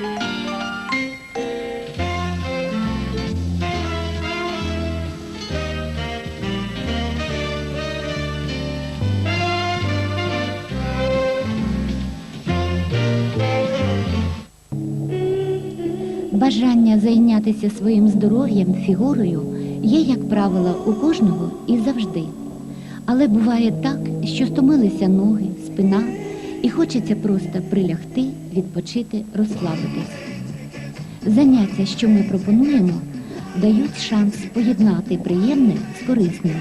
Бажання зайнятися своїм здоров'ям, фігурою є, як правило, у кожного і завжди. Але буває так, що стомилися ноги, спина, і хочеться просто прилягти, відпочити, розслабитись. Заняття, що ми пропонуємо, дають шанс поєднати приємне з корисним.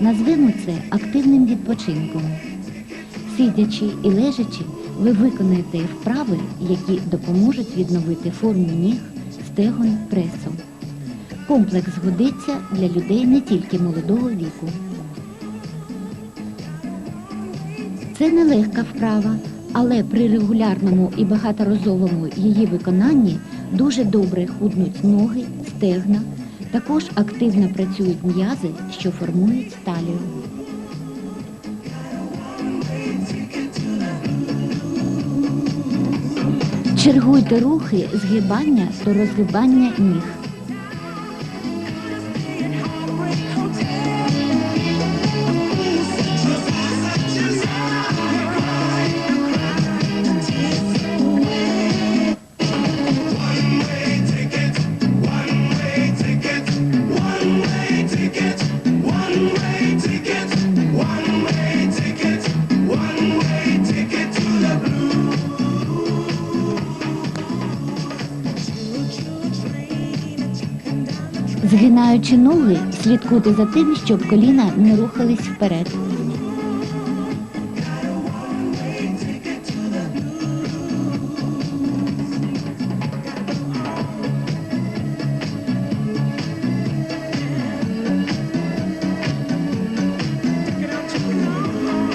Назвемо це активним відпочинком. Сидячи і лежачи, ви виконаєте вправи, які допоможуть відновити форму ніг, стегон, пресу. Комплекс годиться для людей не тільки молодого віку. Це нелегка вправа, але при регулярному і багаторазовому її виконанні дуже добре худнуть ноги, стегна, також активно працюють м'язи, що формують талію. Чергуйте рухи згибання та розгибання ніг. Згинаючи ноги, слідкуйте за тим, щоб коліна не рухались вперед.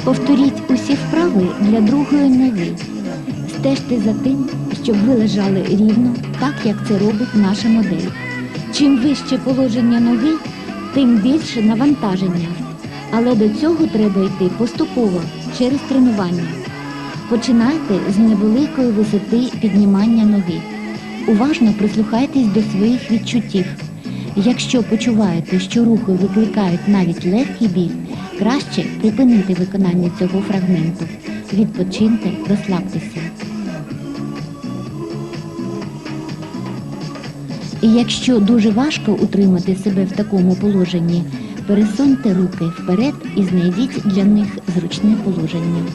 Повторіть усі вправи для другої ноги. Стежте за тим, щоб ви лежали рівно, так як це робить наша модель. Чим вище положення ноги, тим більше навантаження. Але до цього треба йти поступово через тренування. Починайте з невеликої висоти піднімання ноги. Уважно прислухайтесь до своїх відчуттів. Якщо почуваєте, що рухи викликають навіть легкий біль, краще припинити виконання цього фрагменту. Відпочиньте, розслабтеся. І якщо дуже важко утримати себе в такому положенні, пересуньте руки вперед і знайдіть для них зручне положення.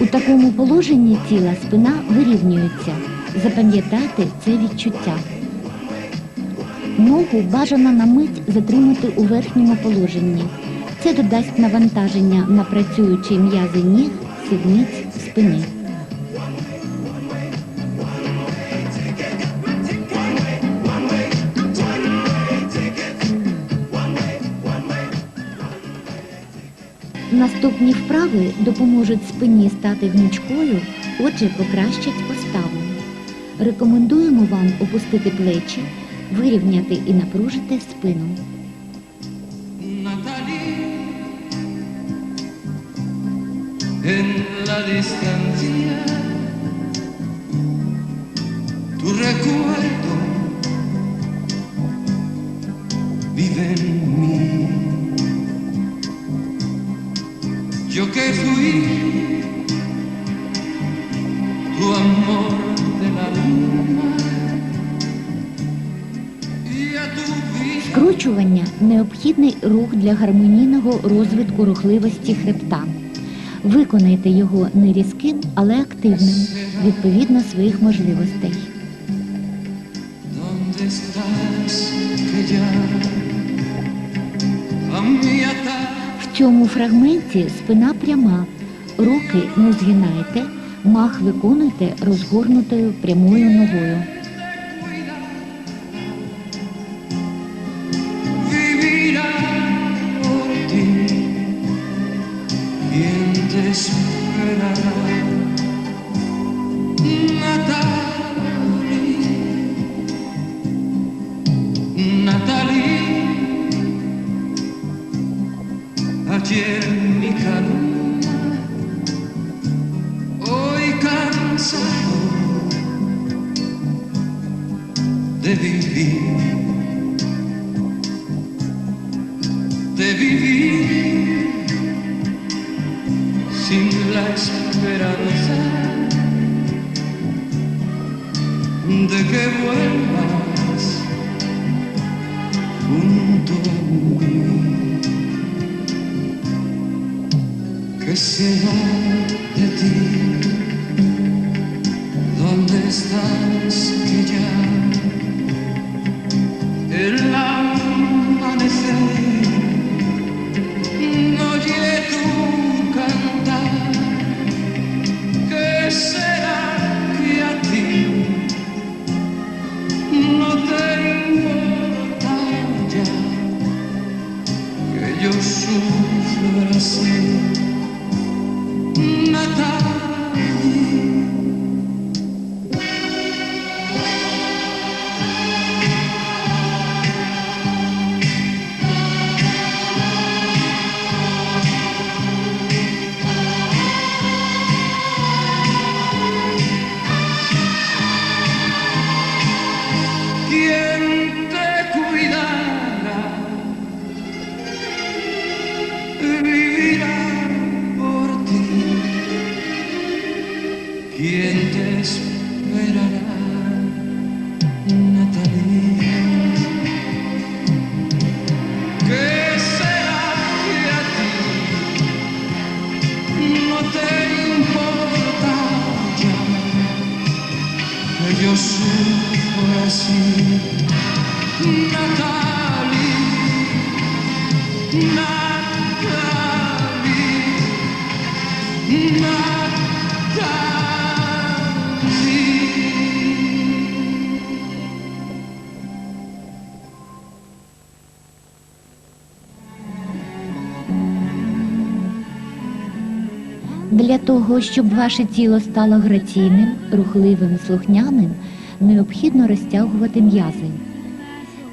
У такому положенні тіла спина вирівнюється. Запам'ятайте це відчуття. Ногу бажано на мить затримати у верхньому положенні. Це додасть навантаження на працюючі м'язи ніг, сідниць, спини. Наступні вправи допоможуть спині стати гнучкою, отже, покращать. Рекомендуємо вам опустити плечі, вирівняти і напружити спину. En la distancia, tu recuerdo vive en mí. Yo que fui tu amor Скручування необхідний рух для гармонійного розвитку рухливості хребта. Виконайте його не різким, але активним, відповідно своїх можливостей. В цьому фрагменті спина пряма, руки не згинайте, мах виконуйте розгорнутою прямою ногою. Te? Natalie, Natalie, ayer mi calma, hoy cansado de vivir, de vivir la esperanza de que vuelvas junto a mí. Que será de ti? ¿Dónde estás que ya el yo sufro así. Natal. Для того, щоб ваше тіло стало граційним, рухливим, слухняним, необхідно розтягувати м'язи.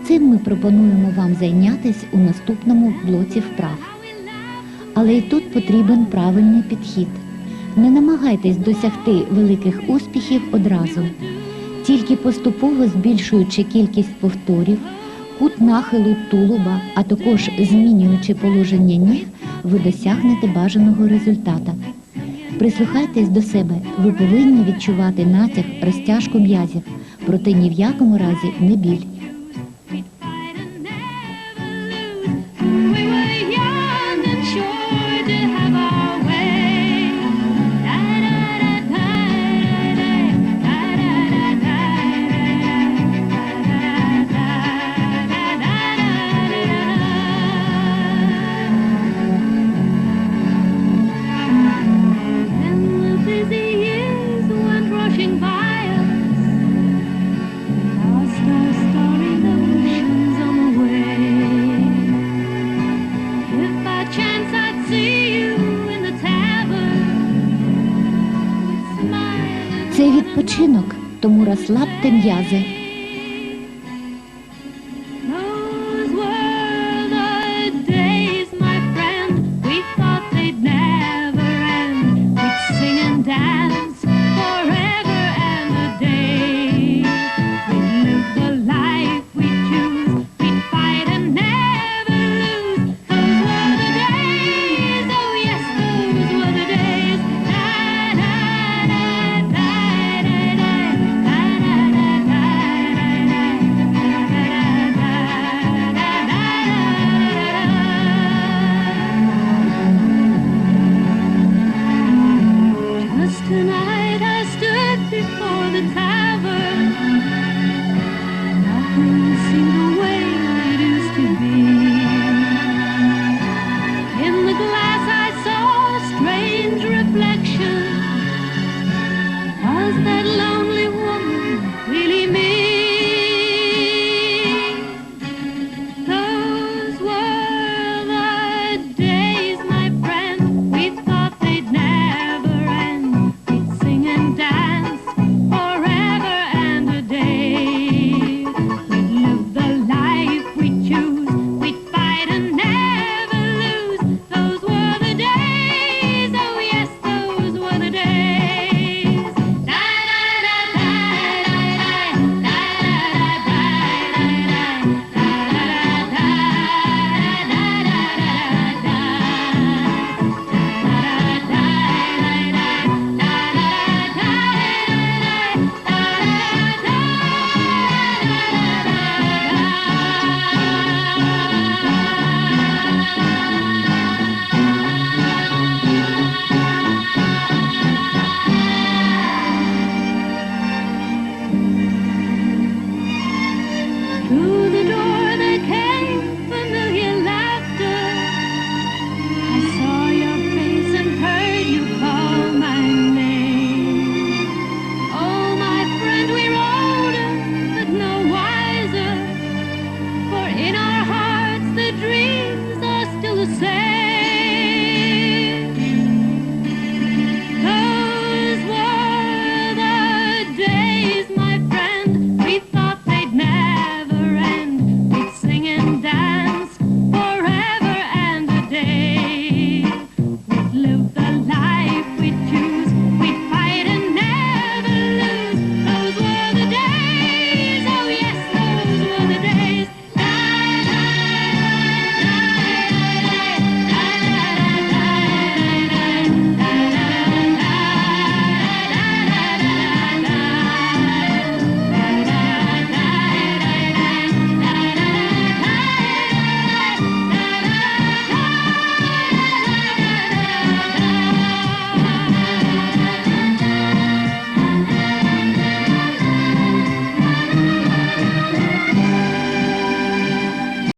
Цим ми пропонуємо вам зайнятися у наступному блоці вправ. Але і тут потрібен правильний підхід. Не намагайтесь досягти великих успіхів одразу. Тільки поступово збільшуючи кількість повторів, кут нахилу тулуба, а також змінюючи положення ніг, ви досягнете бажаного результата. Прислухайтесь до себе, ви повинні відчувати натяг, розтяжку м'язів, проте ні в якому разі не біль. Це відпочинок, тому розслабте м'язи.